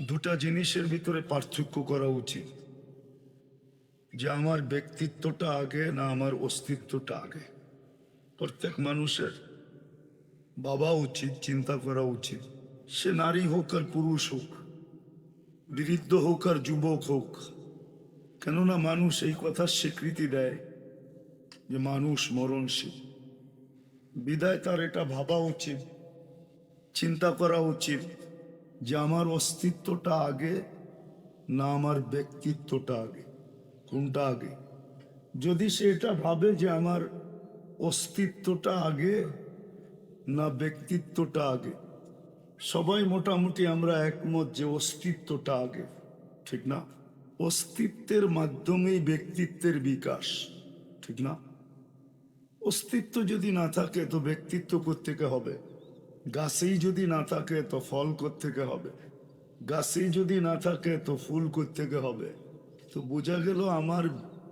দুটা জিনিসের ভিতরে পার্থক্য করা উচিত। যে আমার ব্যক্তিত্বটা আগে না আমার অস্তিত্বটা আগে। প্রত্যেক মানুষের বাবা উচিত, চিন্তা করা উচিত। সে নারী হোক আর পুরুষ হোক, বৃদ্ধ হোক আর যুবক হোক, কেননা মানুষ এই কথার স্বীকৃতি দেয় যে মানুষ মরণশীল। বিদায় তার এটা ভাবা উচিত, চিন্তা করা উচিত। যে আমার অস্তিত্বটা আগে, না আমার ব্যক্তিত্বটা আগে, কোনটা আগে? যদি সে এটা ভাবে যে আমার অস্তিত্বটা আগে, না ব্যক্তিত্বটা আগে, সবাই মোটামুটি আমরা একমত যে অস্তিত্বটা আগে, ঠিক না? অস্তিত্বের মাধ্যমেই ব্যক্তিত্বের বিকাশ, ঠিক না? অস্তিত্ব যদি না থাকে তো ব্যক্তিত্ব থেকে হবে? গাছেই যদি না থাকে তো ফল থেকে হবে? গাছেই যদি না থাকে তো ফুল থেকে হবে? তো বোঝা গেল আমার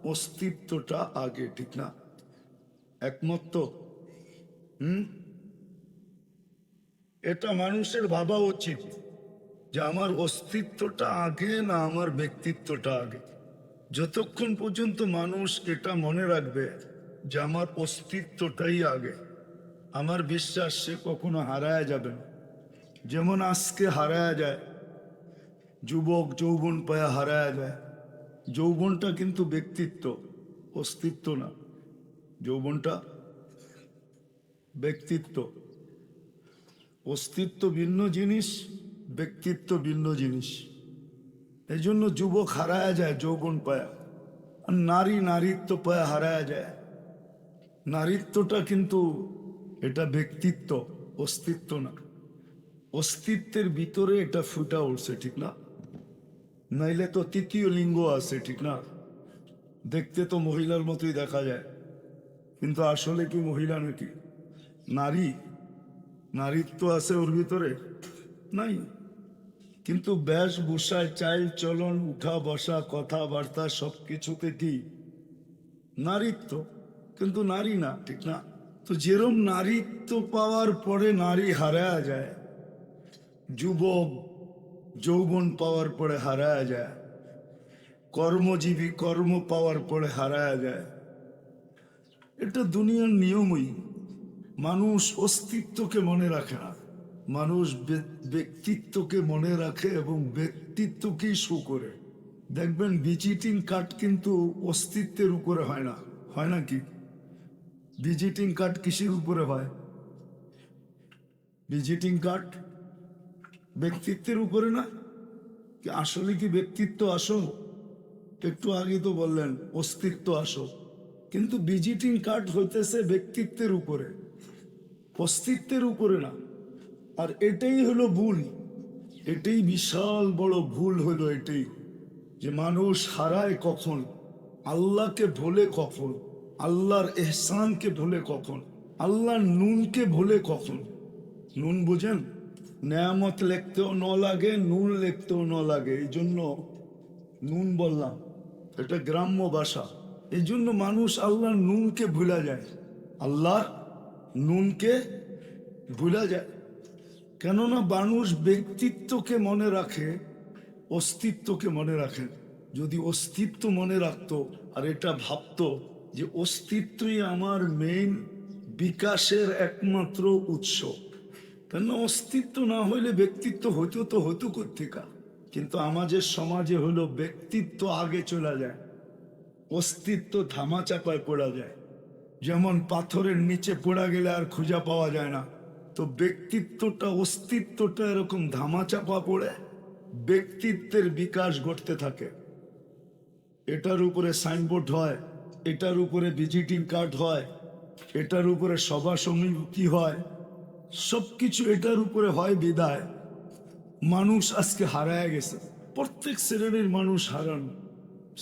অস্তিত্বটা আগে, ঠিক না? একমত হুম? এটা মানুষের ভাবা উচিত যে আমার অস্তিত্বটা আগে না আমার ব্যক্তিত্বটা আগে। যতক্ষণ পর্যন্ত মানুষ এটা মনে রাখবে যে আমার অস্তিত্বটাই আগে আমার বিশ্বাস সে কখনো হারায় যাবে না। যেমন আজকে হারায় যায়, যুবক যৌবন পায়া হারায় যায়। যৌবনটা কিন্তু ব্যক্তিত্ব, অস্তিত্ব না। যৌবনটা ব্যক্তিত্ব। অস্তিত্ব ভিন্ন জিনিস, ব্যক্তিত্ব ভিন্ন জিনিস। এই জন্য যুবক হারায় যায়, যৌবন পায়া। আর নারী নারীত্ব পায়া হারায় যায়। নারীত্বটা কিন্তু এটা ব্যক্তিত্ব, অস্তিত্ব না। অস্তিত্বের ভিতরে এটা ফুটা উঠছে, ঠিক না? নাইলে তো তৃতীয় লিঙ্গ আছে, ঠিক না? দেখতে তো মহিলার মতোই দেখা যায়। কিন্তু আসলে কি মহিলা নাকি? নারী? নারীত্ব আছে ওর ভিতরে? নাই। কিন্তু বেশভূষায় চাইল চলন, উঠা, বসা, কথাবার্তা সব কিছুতে কি? নারীত্ব। কিন্তু নারী না, ঠিক না? তো যেরম নারীত্ব পাওয়ার পরে নারী হারায়া যায়, যুবক, যৌবন পাওয়ার পরে হারায়া যায়, কর্মজীবী, কর্ম পাওয়ার পরে হারায়া যায়। এটা দুনিয়ার নিয়মই। মানুষ অস্তিত্বকে মনে রাখে না। মানুষ ব্যক্তিত্বকে মনে রাখে এবং ব্যক্তিত্বকেই শো করে। দেখবেন ভিজিটিং কার্ড কিন্তু অস্তিত্বের উপরে হয় না। হয় না কি? ভিজিটিং কার্ড কিসের উপরে হয়? ভিজিটিং কার্ড ব্যক্তিত্বের উপরে না? কি আসলে কি ব্যক্তিত্ব আসো একটু আগে তো বললেন, অস্তিত্ব আসো কিন্তু ভিজিটিং কার্ড হইতেছে ব্যক্তিত্বের উপরে। অস্তিত্বের উপরে না। আর এটাই হলো ভুল। এটাই বিশাল বড় ভুল হলো এটাই। যে মানুষ হারায় কখন? আল্লাহকে ভোলে কখন? আল্লাহর এহসানকে ভোলে কখন? আল্লাহর নুনকে ভোলে কখন? নুন বুঝেন? নেয়ামত লিখতেও ন লাগে, নুন লিখতেও ন লাগে। এই জন্য নুন বললাম, এটা গ্রাম্য ভাষা। এই জন্য মানুষ আল্লাহর নুনকে ভুলা যায়। আল্লাহর নুনকে ভুলা যায়। কেননা মানুষ ব্যক্তিত্বকে মনে রাখে, অস্তিত্বকে মনে রাখে। যদি অস্তিত্ব মনে রাখতো আর এটা ভাবতো যে অস্তিত্বই আমার মেইন বিকাশের একমাত্র উৎস। কেন অস্তিত্ব না হইলে ব্যক্তিত্ব হইতো তো হতো কর্তিকা কিন্তু আমাদের সমাজে হলো ব্যক্তিত্ব আগে চলে যায়, অস্তিত্ব ধামা চাপায় পড়া যায়। যেমন পাথরের নিচে পড়া গেলে আর খুঁজে পাওয়া যায় না। তো ব্যক্তিত্বটা, অস্তিত্বটা এরকম ধামা চাপা পড়ে, ব্যক্তিত্বের বিকাশ ঘটতে থাকে। এটার উপরে সাইনবোর্ড হয় এটার উপরে ভিজিটিং কার্ড হয়, এটার উপরে সভা সমিতি হয় সব কিছু এটার উপরে হয় বিদায়। মানুষ আজকে হারায় গেছে, প্রত্যেক শ্রেণির মানুষ হারানো,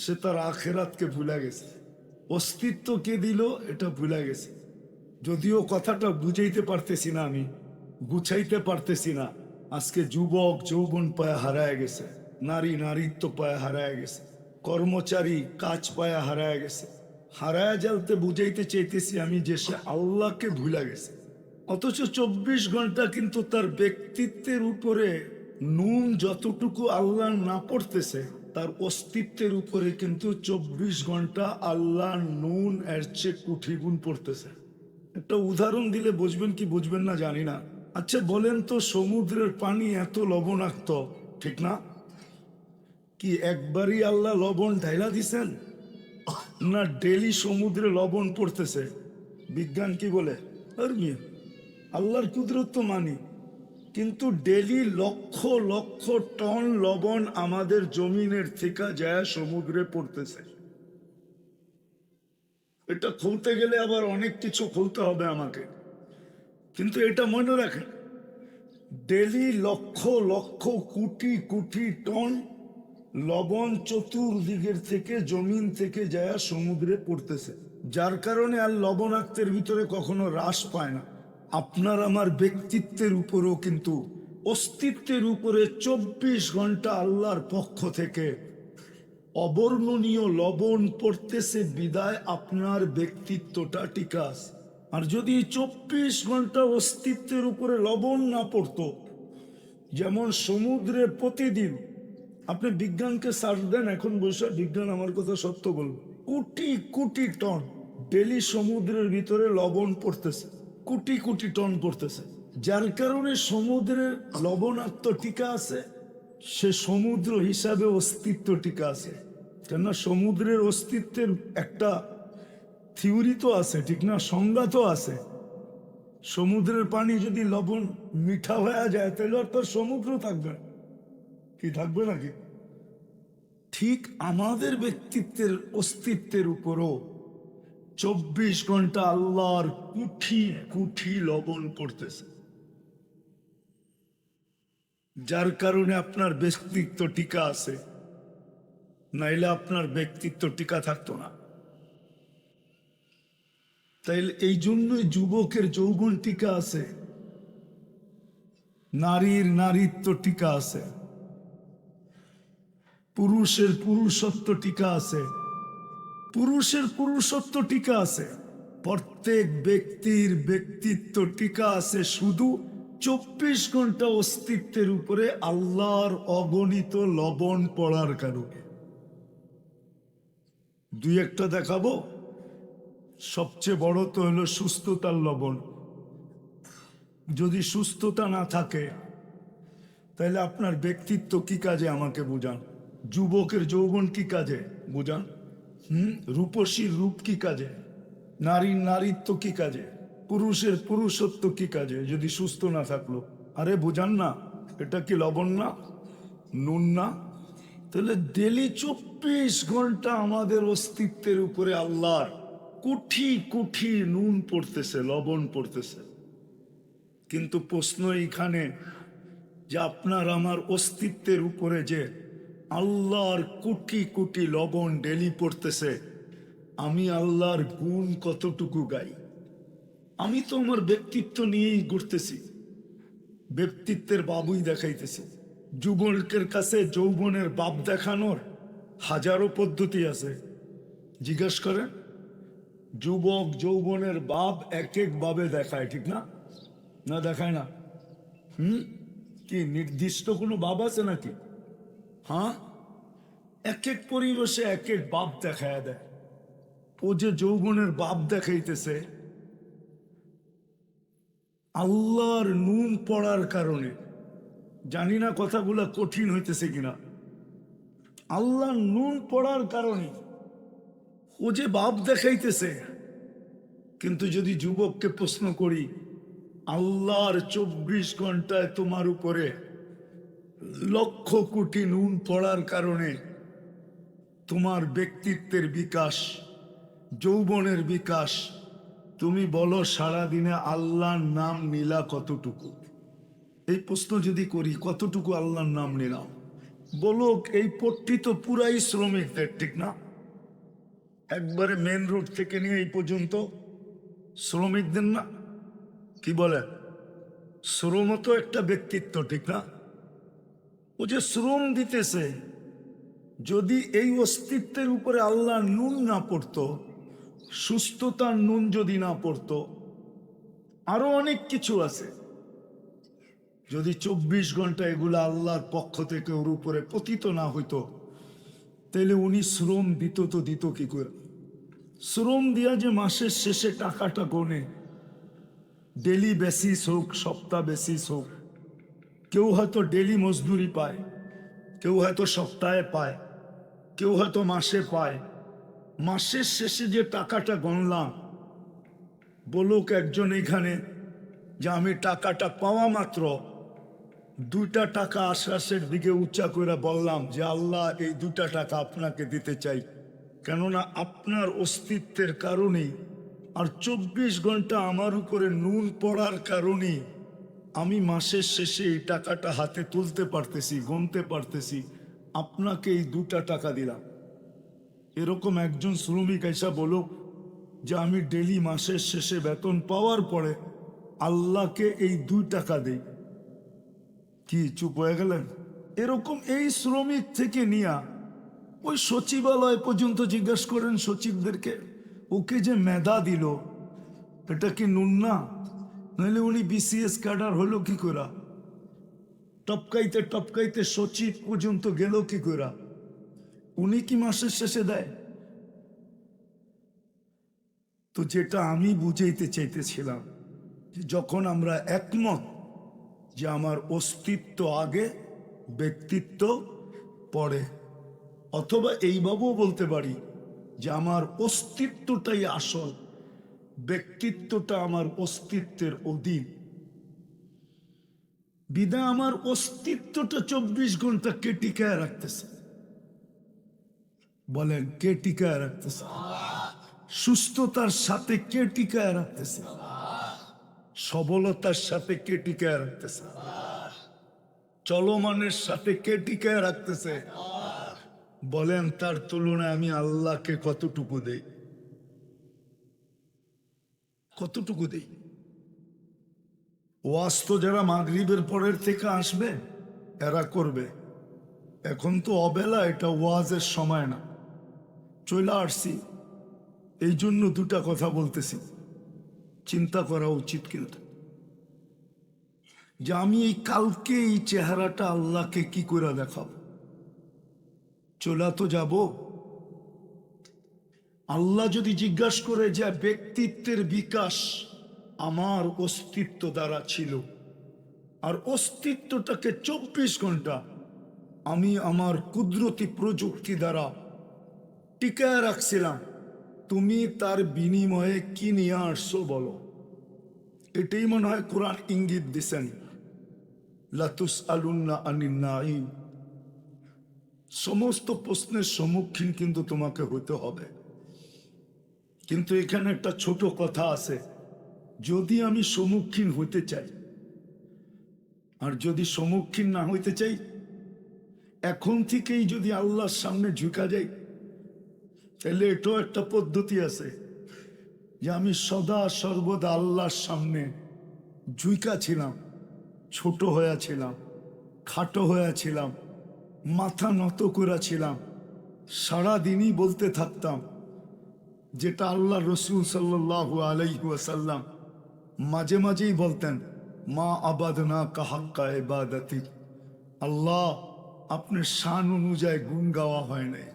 সে তার আখেরাতকে ভুলে গেছে। অস্তিত্ব কে দিল এটা ভুলে গেছে। যদিও কথাটা বুঝাইতে পারতেছি না আমি, গুছাইতে পারতেছি না, আজকে যুবক যৌবন পায়ে হারায় গেছে, নারী নারীত্ব পায়ে হারায় গেছে, কর্মচারী কাজ পায়ে হারায় গেছে। হারায় জ্বালতে বুঝাইতে চাইতেছি আমি যে সে আল্লাহকে ভুলে গেছে। অথচ চব্বিশ ঘণ্টা কিন্তু তার ব্যক্তিত্বের উপরে নুন যতটুকু আল্লাহ না পড়তেছে, তার অস্তিত্বের উপরে কিন্তু চব্বিশ ঘণ্টা আল্লাহ নুন এর চেয়ে কুঠি গুণ পড়তেছে। একটা উদাহরণ দিলে বুঝবেন কি বুঝবেন না জানি না। আচ্ছা বলেন তো সমুদ্রের পানি এত লবণাক্ত, ঠিক না? কি একবারই আল্লাহ লবণ ঢাইলা দিছেন? না, ডেলি সমুদ্রে লবণ পড়তেছে। বিজ্ঞান কি বলে? আর আল্লাহর কুদরত তো মানি। কিন্তু ডেলি লক্ষ লক্ষ টন লবণ আমাদের জমিনের থেকে যায় সমুদ্রে পড়তেছে। এটা খুলতে গেলে আবার অনেক কিছু খুলতে হবে আমাকে। কিন্তু এটা মনে রাখেন, ডেলি লক্ষ লক্ষ কোটি কোটি টন লবণ চতুর্দিকের থেকে জমিন থেকে যায় সমুদ্রে পড়তেছে যার কারণে আর লবণাক্তের ভিতরে কখনো হ্রাস পায় না আপনার আমার ব্যক্তিত্বের উপরেও কিন্তু অস্তিত্বের উপরে চব্বিশ ঘণ্টা আল্লাহর পক্ষ থেকে অবর্ণনীয় লবণ পড়তেছে বিদায় আপনার ব্যক্তিত্বটা টিকা আছে। আর যদি চব্বিশ ঘণ্টা অস্তিত্বের উপরে লবণ না পড়তো, যেমন সমুদ্রে প্রতিদিন আপনি বিজ্ঞানকে সার্চ দেন, এখন বসে বিজ্ঞান আমার কথা সত্য বলব। কোটি কোটি টন ডেলি সমুদ্রের ভিতরে লবণ পড়তেছে। কোটি কোটি টন পড়তেছে। যার কারণে সমুদ্রের লবণাক্ত টিকা আছে, সে সমুদ্র হিসাবে অস্তিত্ব টিকা আছে। কেননা সমুদ্রের অস্তিত্বের একটা থিওরি তো আছে, ঠিক না? সংজ্ঞা তো আছে। সমুদ্রের পানি যদি লবণ মিঠা হয়ে যায়, তাহলে আর তার সমুদ্র থাকবে। কি থাকবে নাকি? ঠিক আমাদের ব্যক্তিত্বের অস্তিত্বের উপরও চব্বিশ ঘণ্টা আল্লাহর কুঠি কুঠি লবণ পড়তেছে যার কারণে আপনার ব্যক্তিত্ব টিকা আছে, নাইলে আপনার ব্যক্তিত্ব টিকা থাকতো না। তাইলে এই জন্যই যুবকের যৌবন টিকা আছে, নারীর নারীত্ব টিকা আছে। পুরুষের পুরুষত্ব টিকা আছে। পুরুষের পুরুষত্ব টিকা আছে। প্রত্যেক ব্যক্তির ব্যক্তিত্ব টিকা আছে। শুধু চব্বিশ ঘণ্টা অস্তিত্বের উপরে আল্লাহর অগণিত লবণ পড়ার কারণে। দুই একটা দেখাবো। সবচেয়ে বড় তো হলো সুস্থতার লবণ। যদি সুস্থতা না থাকে, তাহলে আপনার ব্যক্তিত্ব কি কাজে আমাকে বুঝান? যুবকের যৌবন কি কাজে? বুঝান হুম? রূপসীর রূপ কি কাজে? নারীর নারীত্ব কি কাজে? পুরুষের পুরুষত্ব কি কাজে? যদি সুস্থ না থাকল? আরে বোঝান না, এটা কি লবণ না? নুন না? তাহলে ডেলি চব্বিশ ঘণ্টা আমাদের অস্তিত্বের উপরে আল্লাহর কুঠি কুঠি নুন পড়তেছে, লবণ পড়তেছে। কিন্তু প্রশ্ন এইখানে যে আপনার আমার অস্তিত্বের উপরে যে আল্লাহর কোটি কোটি লবণ ডেলি পড়তেছে। আমি আল্লাহর গুণ কতটুকু গাই? আমি তো আমার ব্যক্তিত্ব নিয়েই ঘুরতেছি। ব্যক্তিত্বের বাবুই দেখাইতেছি। যুবকের কাছে যৌবনের বাপ দেখানোর হাজারো পদ্ধতি আছে। জিজ্ঞেস করেন, যুবক যৌবনের বাপ এক এক ভাবে দেখায়, ঠিক না? না দেখায় না। হুম? কি নির্দিষ্ট কোনো বাপ আছে নাকি? হ্যাঁ? এক এক পরিবেশে এক এক বাপ দেখায় দেয়। ও যে যৌবনের বাপ দেখাইতেছে, আল্লাহর নুন পড়ার কারণে। জানি না কথাগুলা কঠিন হইতেছে কিনা। আল্লাহর নুন পড়ার কারণে ও যে বাপ দেখাইতেছে, কিন্তু যদি যুবককে প্রশ্ন করি, আল্লাহর চব্বিশ ঘন্টায় তোমার উপরে লক্ষ কোটি নুন পড়ার কারণে তোমার ব্যক্তিত্বের বিকাশ, যৌবনের বিকাশ, তুমি বলো সারাদিনে আল্লাহর নাম নিলা কতটুকু? এই প্রশ্ন যদি করি, কতটুকু আল্লাহর নাম নিলাম? বলো, এই পট্টি তো পুরাই শ্রমিকদের, ঠিক না? একবারে মেন রোড থেকে নিয়ে এই পর্যন্ত শ্রমিকদের না? কি বলে? শ্রমও তো একটা ব্যক্তিত্ব, ঠিক না? ও যে শ্রম দিতেছে, যদি এই অস্তিত্বের উপরে আল্লাহ নুন না পড়তো, সুস্থতার নুন যদি না পড়তো, আরও অনেক কিছু আছে। যদি চব্বিশ ঘণ্টা এগুলো আল্লাহর পক্ষ থেকে ওর উপরে পতিত না হইতো, তাহলে উনি শ্রম দিত তো দিত কি করে? শ্রম দিয়া যে মাসের শেষে টাকাটা গোনে, ডেলি বেসিস হোক, সপ্তাহ বেসিস হোক কেউ হয়তো ডেলি মজদুরি পায়, কেউ হয়তো সপ্তাহে পায়, কেউ হয়তো মাসে পায়। মাসের শেষে যে টাকাটা গণলাম, বলুক একজন এখানে যে আমি টাকাটা পাওয়া মাত্র, দুইটা টাকা আশ্বাসের দিকে উচ্চা করে বললাম যে, আল্লাহ, এই দুটা টাকা আপনাকে দিতে চাই। কেননা আপনার অস্তিত্বের কারণেই আর চব্বিশ ঘণ্টা আমার উপরে নুন পড়ার কারণেই আমি মাসের শেষে এই টাকাটা হাতে তুলতে পারতেছি, গুনতে পারতেছি। আপনাকে এই দুটা টাকা দিলাম। এরকম একজন শ্রমিক এসা বলো যে, আমি ডেলি মাসের শেষে বেতন পাওয়ার পরে আল্লাহকে এই দুই টাকা দেই। কি, চুপ হয়ে গেলেন? এরকম এই শ্রমিক থেকে নিয়া ওই সচিবালয় পর্যন্ত জিজ্ঞেস করেন সচিবদেরকে, ওকে যে মেধা দিল, এটা কি নুন না? নাহলে উনি বিসিএস ক্যাডার হলো কি করা? টপকাইতে টপকাইতে সচিব পর্যন্ত গেল কি করা? উনি কি মাসের শেষে দেয়? তো যেটা আমি বুঝাইতে চাইতেছিলাম, যে যখন আমরা একমত যে আমার অস্তিত্ব আগে, ব্যক্তিত্ব পরে, অথবা এইভাবেও বলতে পারি যে আমার অস্তিত্বটাই আসল। ব্যক্তিত্বটা আমার অস্তিত্বের অধীন। বিদা আমার অস্তিত্বটা চব্বিশ ঘণ্টা কে টিকায় রাখতেছে। বলেন কে টিকায় রাখতেছে। সুস্থতার সাথে কে টিকায় রাখতেছে। সবলতার সাথে কে টিকায় রাখতেছে। চলমানের সাথে কে টিকায় রাখতেছে। বলেন, তার তুলনায় আমি আল্লাহকে কতটুকু দেই? কতটুকু দেই? ওয়াজ তো যারা মাগরিবের পরের থেকে আসবে, এরা করবে। এখন তো অবেলা, এটা ওয়াজের সময় না। চলে আসছি। এই জন্য দুটা কথা বলতেছি। চিন্তা করা উচিত কিন্তু। যে আমি এই কালকে এই চেহারাটা আল্লাহকে কি করে দেখাব? চলা তো যাব। আল্লাহ যদি জিজ্ঞাসা করে যে ব্যক্তিত্বের বিকাশ আমার অস্তিত্ব দ্বারা ছিল, আর অস্তিত্বটাকে চব্বিশ ঘণ্টা আমি আমার কুদরতি প্রযুক্তি দ্বারা টিকায় রাখছিলাম, তুমি তার বিনিময়ে কি নিয়ে আসছো বলো? এটাই মনে হয় কোরআন ইঙ্গিত দিছেন। লাতুস আলুন্না আনিন্নাইম সমস্ত প্রশ্নের সম্মুখীন কিন্তু তোমাকে হতে হবে। কিন্তু এখানে একটা ছোট কথা আছে। যদি আমি সম্মুখীন হইতে চাই, আর যদি সম্মুখীন না হইতে চাই, এখন থেকেই যদি আল্লাহর সামনে ঝুঁকা যাই, তাহলে এটাও একটা পদ্ধতি আছে যে আমি সদা সর্বদা আল্লাহর সামনে ঝুঁকা ছিলাম, ছোট হয়েছিলাম খাটো হয়েছিলাম মাথা নত করেছিলাম সারাদিনই বলতে থাকতাম যেটা আল্লাহ রসুল সাল্লাহ আলাইসাল্লাম মাঝে মাঝেই বলতেন, মা আবাদ আবাদনা কাহাক্কা এবাদাতি আল্লাহ আপনার শান অনুযায়ী গুণ গাওয়া হয় নাই।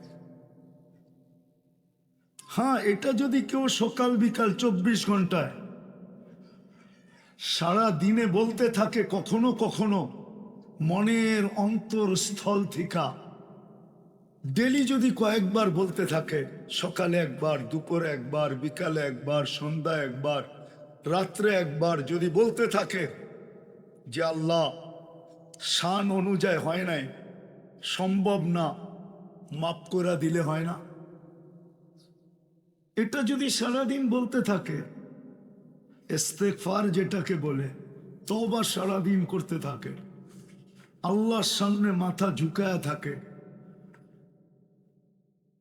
হ্যাঁ এটা যদি কেউ সকাল বিকাল চব্বিশ ঘন্টায় সারা দিনে বলতে থাকে কখনো কখনো, মনের অন্তরস্থল থিকা ডেলি যদি কয়েকবার বলতে থাকে, সকালে একবার, দুপুরে একবার, বিকালে একবার সন্ধ্যা একবার, রাত্রে একবার যদি বলতে থাকে যে আল্লাহ, শান অনুযায়ী হয় নাই, সম্ভব না মাপ করে দিলে হয় না। এটা যদি সারাদিন বলতে থাকে ইস্তেকফার যেটাকে বলে তবা সারাদিন করতে থাকে, আল্লাহর সামনে মাথা ঝুঁকায়া থাকে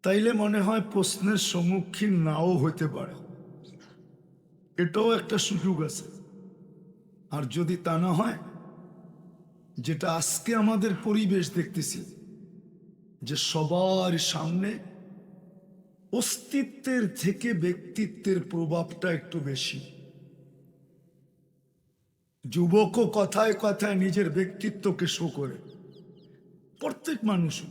তাইলে মনে হয় প্রশ্নের সম্মুখীন নাও হতে পারে। এটাও একটা সুযোগ আছে। আর যদি তা না হয়, যেটা আজকে আমাদের পরিবেশ দেখতেছি, যে সবার সামনে অস্তিত্বের থেকে ব্যক্তিত্বের প্রভাবটা একটু বেশি। যুবকও কথায় কথায় নিজের ব্যক্তিত্বকে শো করে। প্রত্যেক মানুষ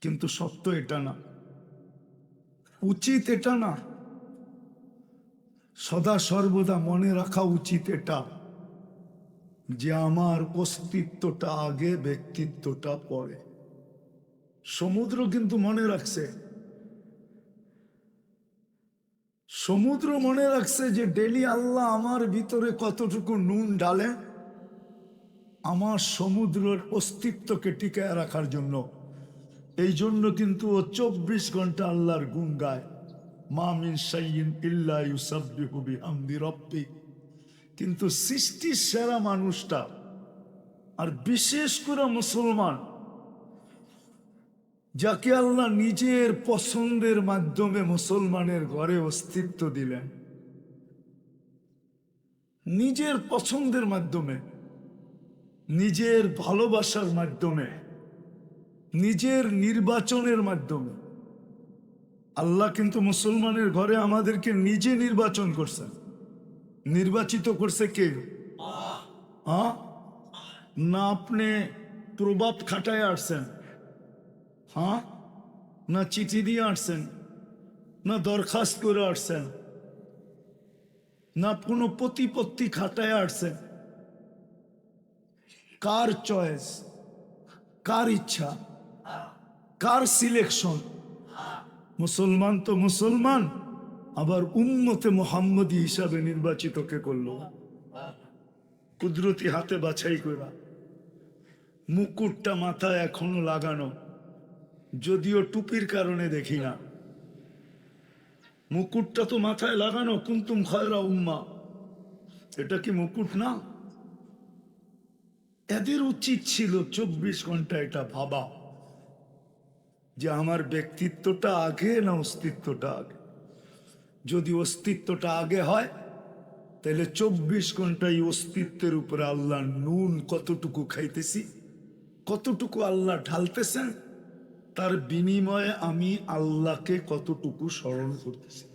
কিন্তু সত্য এটা না। উচিত এটা না। সদা সর্বদা মনে রাখা উচিত এটা যে আমার অস্তিত্বটা আগে, ব্যক্তিত্বটা পরে। সমুদ্র কিন্তু মনে রাখছে। সমুদ্র মনে রাখছে যে ডেলি আল্লাহ আমার ভিতরে কতটুকু নুন ডালে, আমার সমুদ্রের অস্তিত্বকে টিকায় রাখার জন্য এই জন্য কিন্তু ও চব্বিশ ঘণ্টা আল্লাহর গুণ গায়। মা মিন সাইয়িন ইল্লা রাব্বি। কিন্তু সৃষ্টির সেরা মানুষটা আর বিশেষ করে মুসলমান, যাকে আল্লাহ নিজের পছন্দের মাধ্যমে মুসলমানের ঘরে অস্তিত্ব দিলেন, নিজের পছন্দের মাধ্যমে, নিজের ভালোবাসার মাধ্যমে নিজের নির্বাচনের মাধ্যমে। আল্লাহ কিন্তু মুসলমানের ঘরে আমাদেরকে নিজে নির্বাচন করছে। নির্বাচিত করছে কে? হ্যাঁ না আপনি প্রভাব খাটায় আসছেন। হ্যাঁ? না চিঠি দিয়ে আসছেন। না দরখাস্ত করে আসছেন। না কোনো প্রতিপত্তি খাটায় আসছেন। কার চয়েস? কার ইচ্ছা? কার সিলেকশন? মুসলমান তো মুসলমান, আবার উম্মতে মোহাম্মদী হিসাবে নির্বাচিত কে করল? কুদরতি হাতে বাছাই করা মুকুটটা মাথায় এখনও লাগানো, যদিও টুপির কারণে দেখি না। মুকুটটা তো মাথায় লাগানো, কুন্তুম খয়রা উম্মা। এটা কি মুকুট না? এদের উচিত ছিল চব্বিশ ঘণ্টা এটা ভাবা। যে আমার ব্যক্তিত্বটা আগে না অস্তিত্বটা আগে? যদি অস্তিত্বটা আগে হয়, তাহলে চব্বিশ ঘণ্টা এই অস্তিত্বের উপরে আল্লাহ নুন কতটুকু খাইতেছি, কতটুকু আল্লাহ ঢালতেছেন, তার বিনিময়ে আমি আল্লাহকে কতটুকু স্মরণ করতেছি?